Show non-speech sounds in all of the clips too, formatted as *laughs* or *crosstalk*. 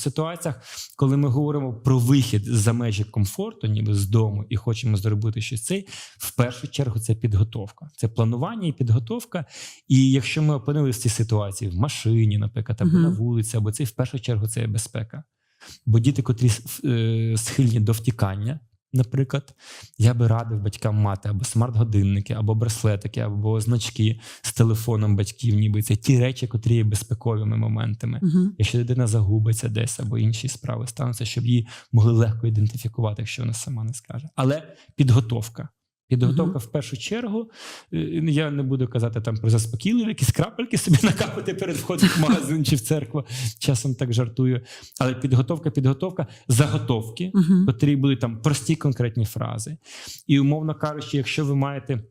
Ситуаціях, коли ми говоримо про вихід за межі комфорту, ніби з дому, і хочемо зробити щось цей, в першу чергу це підготовка. Це планування і підготовка. І якщо ми опинилися в цій ситуації в машині, наприклад, або Мгм. на вулиці, або це в першу чергу це безпека. Бо діти, котрі е, схильні до втікання, наприклад, я би радив батькам мати або смарт-годинники, або браслетики, або значки з телефоном батьків, ніби це ті речі, котрі є безпековими моментами. Угу. Якщо дитина загубиться десь або інші справи стануться, щоб її могли легко ідентифікувати, якщо вона сама не скаже. Але підготовка. Підготовка в першу чергу. Е, Я не буду казати там про заспокійливі, якісь крапельки собі *laughs* накапати перед входом в магазин чи в церкву. Часом так жартую. Але підготовка, підготовка, заготовки, Угу. котрі будуть там прості конкретні фрази. І умовно кажучи, якщо ви маєте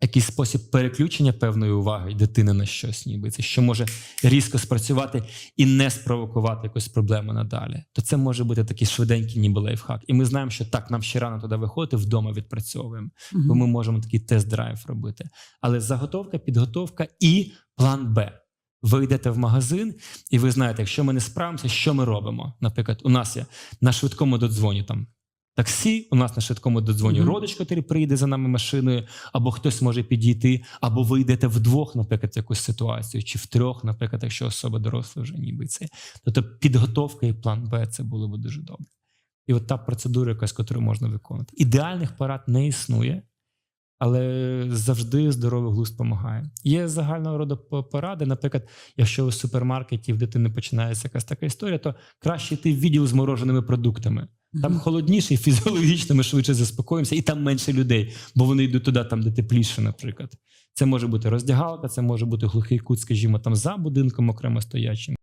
якийсь спосіб переключення певної уваги дитини на щось, ніби це що може різко спрацювати і не спровокувати якусь проблему надалі, то це може бути такий швиденький, ніби лайфхак. І ми знаємо, що так нам ще рано туди виходити, вдома відпрацьовуємо, бо ми можемо такий тест-драйв робити. Але заготовка, підготовка і план Б. Ви йдете в магазин, і ви знаєте, якщо ми не справимося, що ми робимо? Наприклад, у нас є на швидкому додзвоні там таксі, у нас на швидкому додзвоні Мгм. родич, який приїде за нами машиною, або хтось може підійти, або ви йдете вдвох, наприклад, в якусь ситуацію, чи втрьох, наприклад, якщо особа доросла вже ніби це. Тобто підготовка і план Б це було б дуже добре. І от та процедура, якась, яку можна виконати. Ідеальних парад не існує, але завжди здоровий глузд допомагає. Є загального роду поради. Наприклад, якщо у супермаркеті в дитини починається якась така історія, то краще йти в відділ з мороженими продуктами. Там холодніше, і фізіологічно ми швидше заспокоїмося, і там менше людей, бо вони йдуть туди, там, де тепліше, наприклад. Це може бути роздягалка, це може бути глухий кут, скажімо, там за будинком окремо стоячим.